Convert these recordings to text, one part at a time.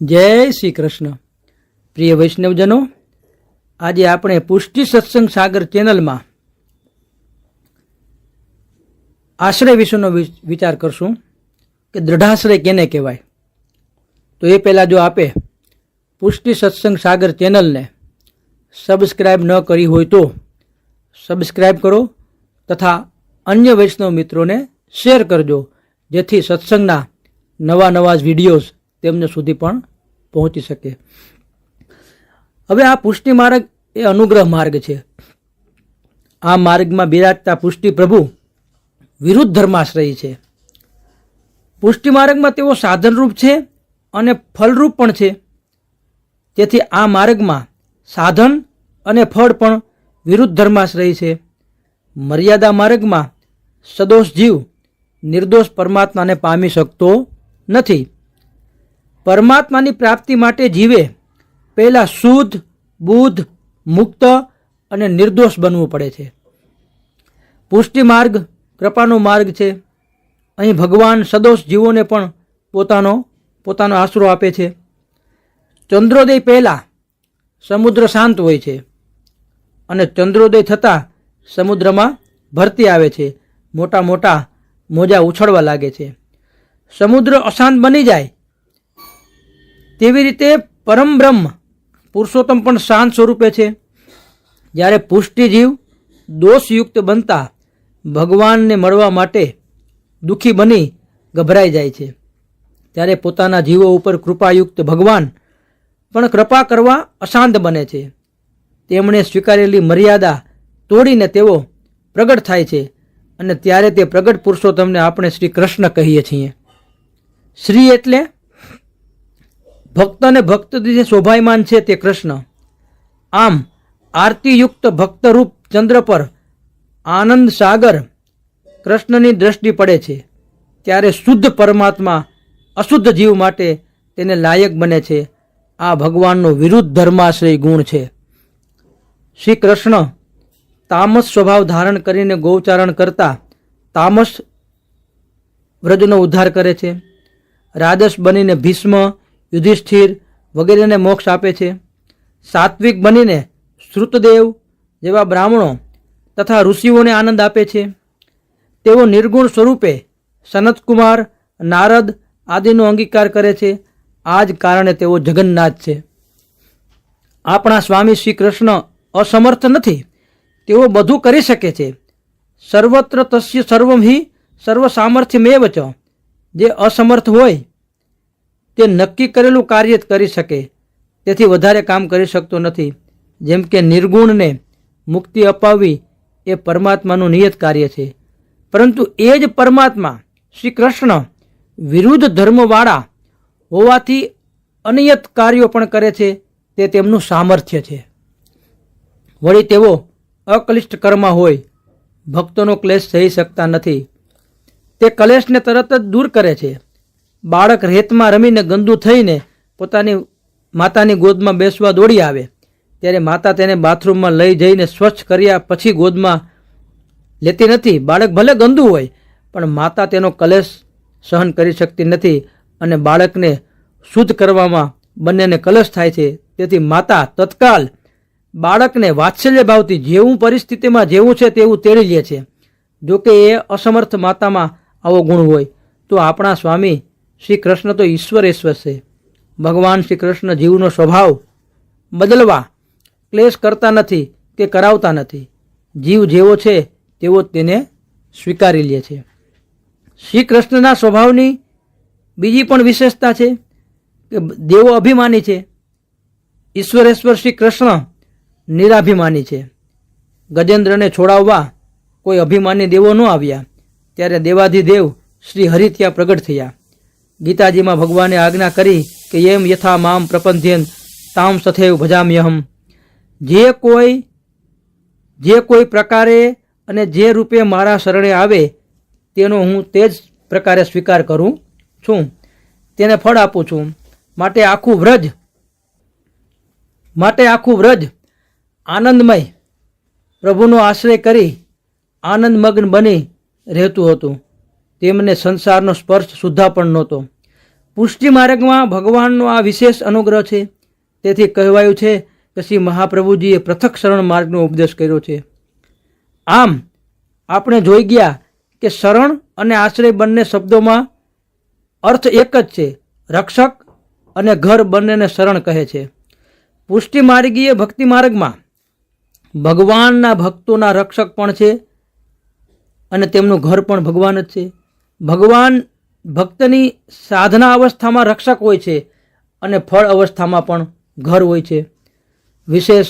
જય શ્રી કૃષ્ણ. પ્રિય વૈષ્ણવજનો, આજે આપણે પુષ્ટિ સત્સંગ સાગર ચેનલમાં આશ્રય વિશેનો વિચાર કરશું કે દ્રઢાશ્રય કેને કહેવાય? તો એ પહેલાં જો આપે પુષ્ટિ સત્સંગ સાગર ચેનલને સબસ્ક્રાઈબ ન કરી હોય તો સબસ્ક્રાઈબ કરો તથા અન્ય વૈષ્ણવ મિત્રોને શેર કરજો, જેથી સત્સંગના નવા નવા વિડીયોઝ તેમને સુધી પણ પહોંચી શકે. હવે આ પુષ્ટિ માર્ગ એ અનુગ્રહ માર્ગ છે. આ માર્ગમાં બિરાજતા પુષ્ટિ પ્રભુ વિરુદ્ધ ધર્માશ્રયી છે. પુષ્ટિ માર્ગમાં તેઓ સાધનરૂપ છે અને ફલરૂપ પણ છે. તેથી આ માર્ગમાં સાધન અને ફળ પણ વિરુદ્ધ ધર્માશ્રયી છે. મર્યાદા માર્ગમાં સદોષ જીવ નિર્દોષ પરમાત્માને પામી શકતો નથી. પરમાત્માની પ્રાપ્તિ માટે જીવે, પહેલાં શુદ્ધ, બુદ્ધ, મુક્ત અને નિર્દોષ બનવું પડે છે. પુષ્ટિ માર્ગ, કૃપાનો માર્ગ છે. અહીં ભગવાન સદોષ જીવોને પણ પોતાનો પોતાનો આશરો આપે છે. ચંદ્રોદય પહેલાં સમુદ્ર શાંત હોય છે અને ચંદ્રોદય થતાં સમુદ્રમાં ભરતી આવે છે. મોટા મોટા મોજા ઉછળવા લાગે છે. સમુદ્ર અશાંત બની જાય તેવી રીતે પરમ બ્રહ્મ, પુરુષોત્તમ પણ શાંત સ્વરૂપે છે. જ્યારે પુષ્ટિ જીવ દોષયુક્ત બનતા ભગવાનને મળવા માટે દુઃખી બની ગભરાઈ જાય છે. ત્યારે પોતાના જીવો ઉપર કૃપાયુક્ત ભગવાન પણ કૃપા કરવા અશાંત બને છે. તેમણે સ્વીકારેલી મર્યાદા તોડીને તેઓ પ્રગટ થાય છે અને ત્યારે તે પ્રગટ પુરુષોત્તમને આપણે શ્રી કૃષ્ણ કહીએ છીએ. શ્રી એટલે ભક્ત અને ભક્ત જે શોભાયમાન છે તે કૃષ્ણ. આમ, આરતીયુક્ત ભક્તરૂપ ચંદ્ર પર આનંદ સાગર કૃષ્ણની દ્રષ્ટિ પડે છે. ત્યારે શુદ્ધ પરમાત્મા અશુદ્ધ જીવ માટે તેને લાયક બને છે. આ ભગવાનનો વિરુદ્ધ ધર્માશ્રય ગુણ છે. શ્રી કૃષ્ણ તામસ સ્વભાવ ધારણ કરીને ગૌચારણ કરતા તામસ વ્રજનો ઉદ્ધાર કરે છે. રાજસ બનીને ભીષ્મ યુધિષ્ઠિર વગેરેને મોક્ષ આપે છે. સાત્વિક બનીને શ્રુતદેવ જેવા બ્રાહ્મણો તથા ઋષિઓને આનંદ આપે છે. તેઓ નિર્ગુણ સ્વરૂપે સનતકુમાર, નારદ આદિનો અંગીકાર કરે છે. આ જ કારણે તેઓ જગન્નાથ છે. આપણા સ્વામી શ્રી કૃષ્ણ અસમર્થ નથી. તેઓ બધું કરી શકે છે. સર્વત્ર તસ્ય સર્વમ હિ સર્વ સામર્થ્યમેવ વચો જે અસમર્થ હોય તે નક્કી કરેલું કાર્ય જ કરી શકે. તેથી વધારે કામ કરી શકતો નથી. જેમ કે નિર્ગુણને મુક્તિ અપાવવી એ પરમાત્માનું નિયત કાર્ય છે. પરંતુ એ જ પરમાત્મા શ્રી કૃષ્ણ વિરુદ્ધ ધર્મવાળા હોવાથી અનિયત કાર્યો પણ કરે છે. તે તેમનું સામર્થ્ય છે. વળી તેઓ અકલિષ્ટ કર્મ હોય. ભક્તોનો ક્લેશ સહી શકતા નથી. તે કલેશને તરત જ દૂર કરે છે. બાળક રેતમાં રમીને ગંદુ થઈને પોતાની માતાની ગોદમાં બેસવા દોડી આવે. ત્યારે માતા તેને બાથરૂમમાં લઈ જઈને સ્વચ્છ કર્યા પછી ગોદમાં લેતી નથી. બાળક ભલે ગંદુ હોય, પણ માતા તેનો કલેશ સહન કરી શકતી નથી અને બાળકને શુદ્ધ કરવામાં બંનેને કલશ થાય છે. તેથી માતા તત્કાલ બાળકને વાત્સલ્ય ભાવથી જેવું પરિસ્થિતિમાં જેવું છે તેવું તેડી લે છે. જોકે એ અસમર્થ માતામાં આવો ગુણ હોય, તો આપણા સ્વામી શ્રી કૃષ્ણ તો ઈશ્વરેશ્વર છે. ભગવાન શ્રી કૃષ્ણ જીવનો સ્વભાવ બદલવા ક્લેશ કરતા નથી કે કરાવતા નથી. જીવ જેવો છે તેવો તેને સ્વીકારી લે છે. શ્રી કૃષ્ણના સ્વભાવની બીજી પણ વિશેષતા છે કે દેવો અભિમાની છે. ઈશ્વરેશ્વર શ્રી કૃષ્ણ નિરાભિમાની છે. ગજેન્દ્રને છોડાવવા કોઈ અભિમાની દેવો ન આવ્યા. ત્યારે દેવાધિદેવ શ્રી હરિ પ્રગટ થયા. ગીતાજીમાં ભગવાને આજ્ઞા કરી કે એમ યથા મામ પ્રપંથ્યન તામ સથૈવ ભજામ્યહમ. જે કોઈ જે કોઈ પ્રકારે અને જે રૂપે મારા શરણે આવે, તેનો હું તે જ પ્રકારે સ્વીકાર કરું છું. તેને ફળ આપું છું. માટે આખું વ્રજ, માટે આખું વ્રજ આનંદમય. પ્રભુનો આશ્રય કરી આનંદમગ્ન બની રહેતું હતું. તેમને સંસારનો સ્પર્શ સુદ્ધા પણ નહોતો. પુષ્ટિ માર્ગમાં ભગવાનનો આ વિશેષ અનુગ્રહ છે. તેથી કહેવાયું છે કે શ્રી મહાપ્રભુજીએ પૃથક શરણ માર્ગનો ઉપદેશ કર્યો છે. આમ, આપણે જોઈ ગયા કે શરણ અને આશ્રય બંને શબ્દોમાં અર્થ એક જ છે. રક્ષક અને ઘર બંનેને શરણ કહે છે. પુષ્ટિ માર્ગીય ભક્તિ માર્ગમાં ભગવાનના ભક્તોના રક્ષક પણ છે અને તેમનું ઘર પણ ભગવાન જ છે. ભગવાન ભક્તની સાધના અવસ્થામાં રક્ષક હોય છે અને ફળ અવસ્થામાં પણ ઘર હોય છે. વિશેષ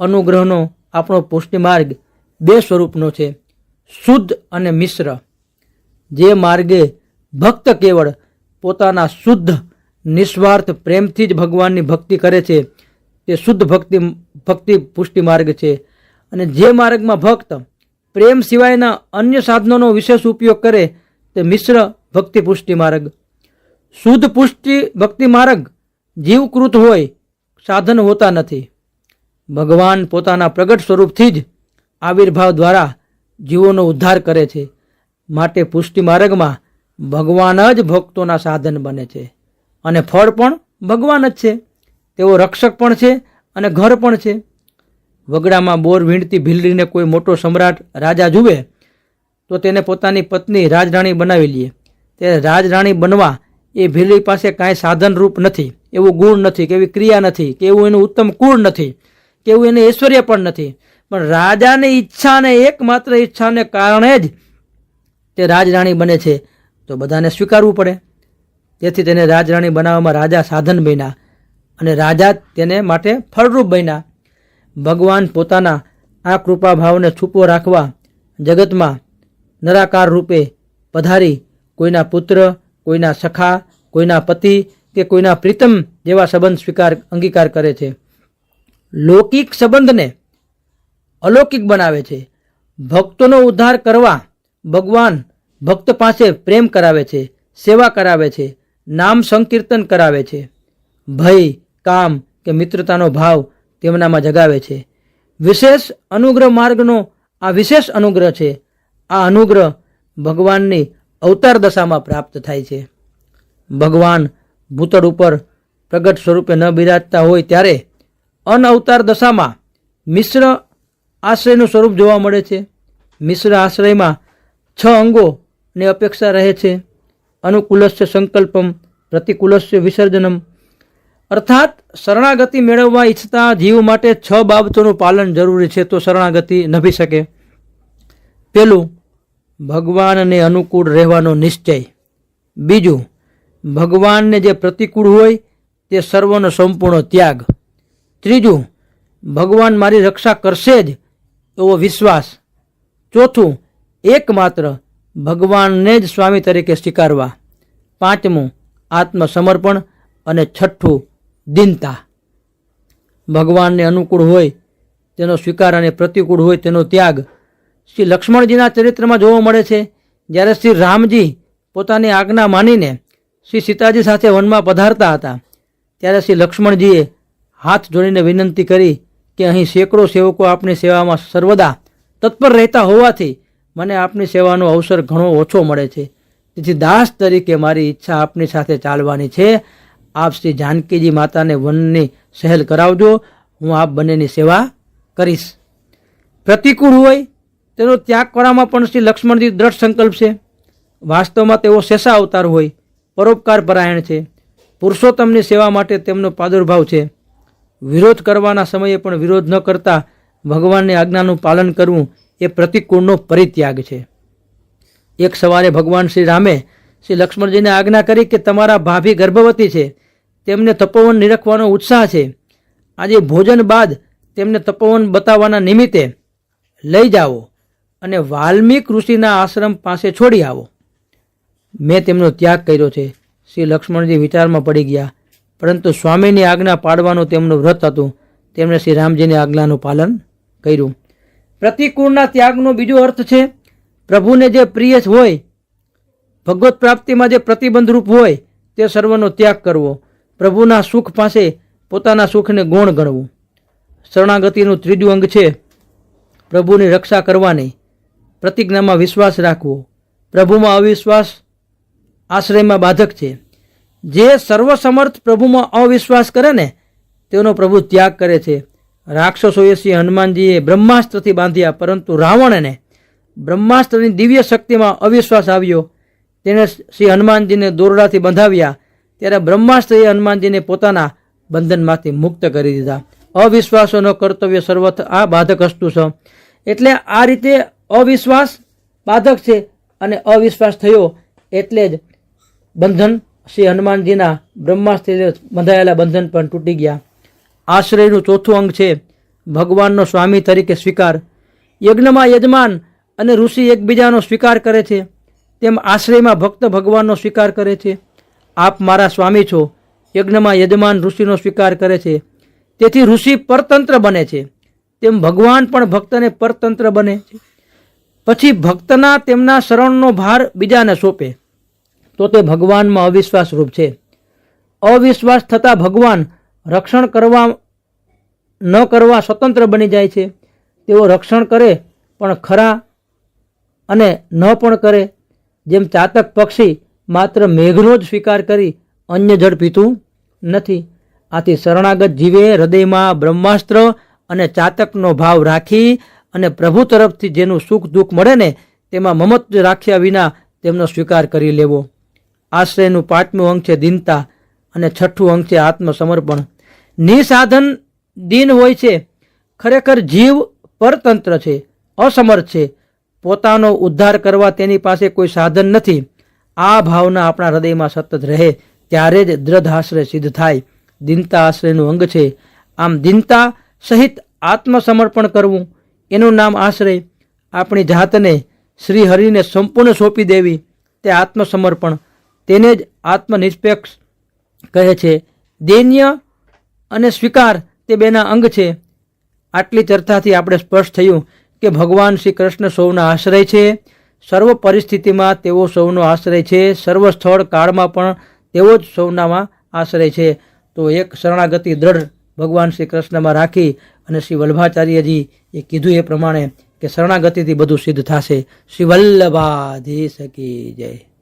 અનુગ્રહનો આપણો પુષ્ટિ માર્ગ બે સ્વરૂપનો છે, શુદ્ધ અને મિશ્ર. જે માર્ગે ભક્ત કેવળ પોતાના શુદ્ધ, નિસ્વાર્થ પ્રેમથી જ ભગવાનની ભક્તિ કરે છે, તે શુદ્ધ ભક્તિ ભક્તિ પુષ્ટિ માર્ગ છે. અને જે માર્ગમાં ભક્ત પ્રેમ સિવાયના અન્ય સાધનોનો વિશેષ ઉપયોગ કરે તે મિશ્ર ભક્તિ પુષ્ટિ માર્ગ. શુદ્ધ પુષ્ટિ ભક્તિ માર્ગ જીવકૃત હોય, સાધન હોતા નથી. ભગવાન પોતાના પ્રગટ સ્વરૂપથી જ આવિર્ભાવ દ્વારા જીવોનો ઉદ્ધાર કરે છે. માટે પુષ્ટિ માર્ગમાં ભગવાન જ ભક્તોના સાધન બને છે. અને ફળ પણ ભગવાન જ છે. તેઓ રક્ષક પણ છે અને ઘર પણ છે. વગડામાં બોર વીણતી ભીલડીને કોઈ મોટો સમ્રાટ રાજા જુએ તો તેને પોતાની પત્ની રાજરાણી બનાવી લે. તે રાજરાણી બનવા એ ભીલડી પાસે કાંઈ સાધનરૂપ નથી, એવું ગુણ નથી, કે એવી ક્રિયા નથી, કે એવું એનું ઉત્તમ કુળ નથી, કે એવું એને ઐશ્વર્ય પણ નથી. પણ રાજાની ઈચ્છાને એકમાત્ર ઈચ્છાને કારણે જ તે રાજરાણી બને છે. તો બધાને સ્વીકારવું પડે. તેથી તેને રાજરાણી બનાવવામાં રાજા સાધન બન્યા અને રાજા તેને માટે ફળરૂપ બન્યા. ભગવાન પોતાના આ કૃપા ભાવને છૂપો રાખવા જગતમાં નરાકાર રૂપે પધારી કોઈના પુત્ર, કોઈના સખા, કોઈના પતિ કે કોઈના પ્રીતમ જેવા સંબંધ સ્વીકાર, અંગીકાર કરે છે. લૌકિક સંબંધને અલૌકિક બનાવે છે. ભક્તોનો ઉદ્ધાર કરવા ભગવાન ભક્ત પાસે પ્રેમ કરાવે છે, સેવા કરાવે છે, નામ સંકીર્તન કરાવે છે. ભય, કામ કે મિત્રતાનો ભાવ તેમનામાં જગાવે છે. વિશેષ અનુગ્રહ માર્ગનો આ વિશેષ અનુગ્રહ છે આ અનુગ્રહ ભગવાનની અવતાર દશામાં પ્રાપ્ત થાય છે. ભગવાન ભૂતળ ઉપર પ્રગટ સ્વરૂપે ન બિરાજતા હોય ત્યારે અનઅવતાર દશામાં મિશ્ર આશ્રયનું સ્વરૂપ જોવા મળે છે. મિશ્ર આશ્રયમાં છ અંગોની અપેક્ષા રહે છે. અનુકૂલસ્ય સંકલ્પમ, પ્રતિકૂલસ્ય વિસર્જનમ. અર્થાત શરણાગતિ મેળવવા ઈચ્છતા જીવ માટે છ બાબતોનું પાલન જરૂરી છે તો શરણાગતિ નભી શકે. પેલું, ભગવાનને અનુકૂળ રહેવાનો નિશ્ચય. બીજું, ભગવાનને જે પ્રતિકૂળ હોય, તે સર્વનો સંપૂર્ણ ત્યાગ. ત્રીજું, ભગવાન મારી રક્ષા કરશે જ એવો વિશ્વાસ. ચોથું, એકમાત્ર ભગવાનને જ સ્વામી તરીકે સ્વીકારવા. પાંચમું, આત્મસમર્પણ અને છઠ્ઠું, દિનતા. ભગવાનને અનુકૂળ હોય, તેનો સ્વીકાર અને પ્રતિકૂળ હોય તેનો ત્યાગ શ્રી લક્ષ્મણજીના ચરિત્રમાં જોવા મળે છે, જ્યારે શ્રી રામજી પોતાની આજ્ઞા માનીને શ્રી સીતાજી સાથે વનમાં પધારતા હતા, ત્યારે શ્રી લક્ષ્મણજીએ હાથ જોડીને વિનંતી કરી કે અહીં સેંકડો સેવકો આપની સેવામાં સર્વદા તત્પર રહેતા હોવાથી મને આપની સેવાનો અવસર ઘણો ઓછો મળે છે. તેથી દાસ તરીકે મારી ઈચ્છા આપની સાથે ચાલવાની છે. આપ શ્રી જાનકીજી માતાને વનની સહેલ કરાવજો. હું આપ બંનેની સેવા કરીશ. પ્રતિકૂળ હોય તેનો ત્યાગ કરવામાં પણ શ્રી લક્ષ્મણજી દ્રઢ સંકલ્પ છે. વાસ્તવમાં તેઓ શેષા અવતાર હોય, પરોપકાર પરાયણ છે. પુરુષોત્તમની સેવા માટે તેમનો પ્રાદુર્ભાવ છે. વિરોધ કરવાના સમયે પણ વિરોધ ન કરતા ભગવાનની આજ્ઞાનું પાલન કરવું એ પ્રતિકૂળનો પરિત્યાગ છે. એક સવારે ભગવાન શ્રી રામે શ્રી લક્ષ્મણજીને આજ્ઞા કરી કે તમારા ભાભી ગર્ભવતી છે. તેમને તપોવન નિરખવાનો ઉત્સાહ છે. આજે ભોજન બાદ તેમને તપોવન બતાવવાના નિમિત્તે લઈ જાઓ. અને વાલ્મીક ઋષિના આશ્રમ પાસે છોડી આવો. મેં તેમનો ત્યાગ કર્યો છે. શ્રી લક્ષ્મણજી વિચારમાં પડી ગયા. પરંતુ સ્વામીની આજ્ઞા પાડવાનું તેમનું વ્રત હતું. તેમણે શ્રી રામજીની આજ્ઞાનું પાલન કર્યું. પ્રતિકૂળના ત્યાગનો બીજો અર્થ છે, પ્રભુને જે પ્રિય હોય, ભગવત પ્રાપ્તિમાં જે પ્રતિબંધરૂપ હોય, તે સર્વનો ત્યાગ કરવો. પ્રભુના સુખ પાસે પોતાના સુખને ગૌણ ગણવું. શરણાગતિનું ત્રીજું અંગ છે, પ્રભુની રક્ષા કરવાની. પ્રતિજ્ઞામાં વિશ્વાસ રાખવો. પ્રભુમાં અવિશ્વાસ આશ્રયમાં બાધક છે. જે સર્વસમર્થ પ્રભુમાં અવિશ્વાસ કરે ને, તેનો પ્રભુ ત્યાગ કરે છે. રાક્ષસોએ શ્રી હનુમાનજીએ બ્રહ્માસ્ત્રથી બાંધ્યા, પરંતુ રાવણને બ્રહ્માસ્ત્રની દિવ્ય શક્તિમાં અવિશ્વાસ આવ્યો. તેણે શ્રી હનુમાનજીને દોરડાથી બંધાવ્યા. ત્યારે બ્રહ્માસ્ત્રએ હનુમાનજીને પોતાના બંધનમાંથી મુક્ત કરી દીધા. અવિશ્વાસોનો કર્તવ્ય સર્વથ આ બાધક વસ્તુ છે એટલે આ રીતે અવિશ્વાસ બાધક છે અને અવિશ્વાસ થયો એટલે જ બંધન શ્રી હનુમાનજીના બ્રહ્માસ્ત્રથી બંધાયેલા બંધન પણ તૂટી ગયા. આશ્રયનું ચોથું અંગ છે ભગવાનનો સ્વામી તરીકે સ્વીકાર. યજ્ઞમાં યજમાન અને ઋષિ એકબીજાનો સ્વીકાર કરે છે. તેમ આશ્રયમાં ભક્ત ભગવાનનો સ્વીકાર કરે છે. આપ મારા સ્વામી છો. યજ્ઞમાં યજમાન ઋષિનો સ્વીકાર કરે છે. તેથી ઋષિ પરતંત્ર બને છે. તેમ ભગવાન પણ ભક્તને પરતંત્ર બને છે. પછી ભક્તના તેમના શરણનો ભાર બીજાને સોંપે. તો તે ભગવાનમાં અવિશ્વાસ રૂપ છે. અવિશ્વાસ થતાં ભગવાન રક્ષણ કરવા, ન કરવા સ્વતંત્ર બની જાય છે. તેઓ રક્ષણ કરે, પણ ખરા અને ન પણ કરે. જેમ ચાતક પક્ષી માત્ર મેઘનો જ સ્વીકાર કરી અન્ય જળ પીતું નથી. આથી શરણાગત જીવે હૃદયમાં બ્રહ્માસ્ત્ર અને ચાતકનો ભાવ રાખી અને પ્રભુ તરફથી જેનું સુખ દુઃખ મળે ને, તેમાં મમત્વ રાખ્યા વિના તેમનો સ્વીકાર કરી લેવો. આશ્રયનું પાંચમું અંગ છે દીનતા અને છઠ્ઠું અંગ છે આત્મસમર્પણ. નિસાધન દિન હોય છે, ખરેખર જીવ પરતંત્ર છે, અસમર્થ છે. પોતાનો ઉદ્ધાર કરવા તેની પાસે કોઈ સાધન નથી. આ ભાવના આપણા હૃદયમાં સતત રહે, ત્યારે જ દ્રઢ આશ્રય સિદ્ધ થાય. દિનતા આશ્રયનું અંગ છે. આમ દિનતા સહિત આત્મસમર્પણ કરવું એનું નામ આશ્રય આપણી જાતને શ્રી હરિને સંપૂર્ણ સોંપી દેવી તે આત્મસમર્પણ. તેને જ આત્મનિષ્પેક્ષ કહે છે. દૈન્ય અને સ્વીકાર તે બેના અંગ છે. આટલી ચર્ચાથી આપણે સ્પષ્ટ થયું કે ભગવાન શ્રી કૃષ્ણ સૌના આશ્રય છે. સર્વ પરિસ્થિતિમાં તેઓ સૌનો આશ્રય છે. સર્વ સ્થળ કાળમાં પણ તેઓ જ સૌનામાં આશ્રય છે. તો એક શરણાગતિ દ્રઢ ભગવાન શ્રી કૃષ્ણમાં રાખી અને શ્રી વલ્ભાચાર્યજી એ કીધું એ પ્રમાણે કે શરણાગતિથી બધું સિદ્ધ થશે. શ્રી વલ્લભાધી શકી જય.